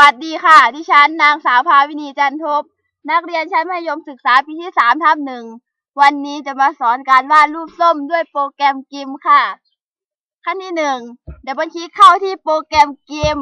สวัสดีค่ะ ดิฉันนางสาวภาวินีจันทบ นักเรียนชั้นมัธยมศึกษาปีที่สามทับหนึ่ง วันนี้จะมาสอนการวาดรูปส้มด้วยโปรแกรมกิมค่ะ ขั้นที่หนึ่งเดี๋ยวบันคลิกเข้าที่โปรแกรมกิม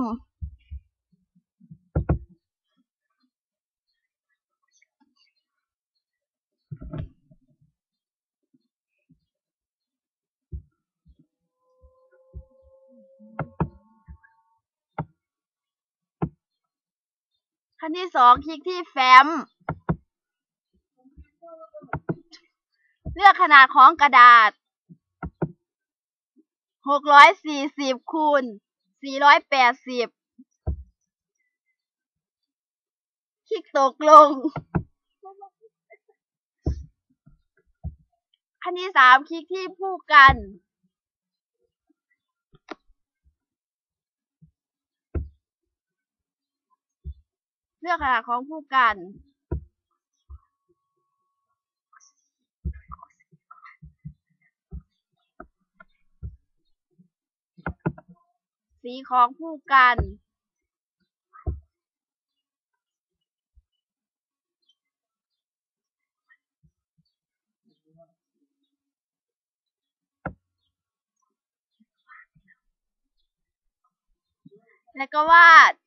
ขั้นที่สองคลิกที่แฟ้ม เลือกขนาดของกระดาษหกร้อยสี่สิบคูณสี่ร้อยแปดสิบคลิกตกลง ขั้นที่สามคลิกที่ผู้กัน เลือกขนาดของผู้กัน สีของผู้กันแล้วก็วาด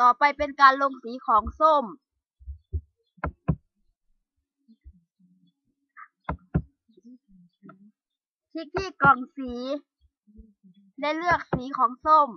ต่อไปเป็นการลงสีของส้ม คลิกที่กล่องสี และเลือกสีของส้ม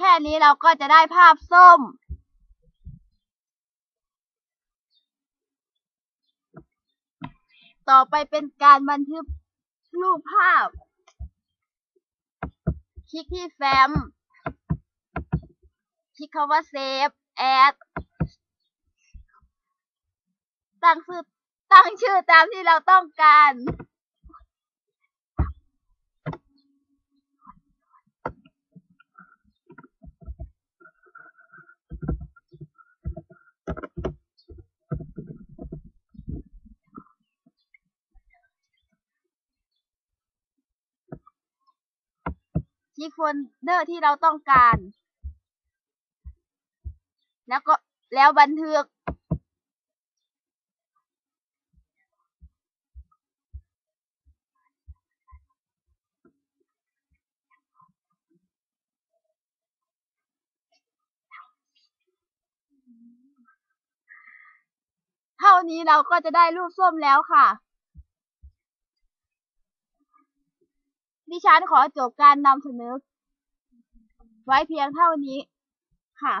แค่นี้เราก็จะได้ภาพส้ม ต่อไปเป็นการบันทึกรูปภาพ คลิกที่แฟ้ม คลิกคำว่า save as ตั้งชื่อตั้งชื่อตามที่เราต้องการ คลิกโฟลเดอร์ที่เราต้องการ แล้วก็แล้วบันทึก เท่านี้เราก็จะได้รูปส้มแล้วค่ะ ดิฉันขอจบการนำเสนอไว้เพียงเท่านี้ค่ะ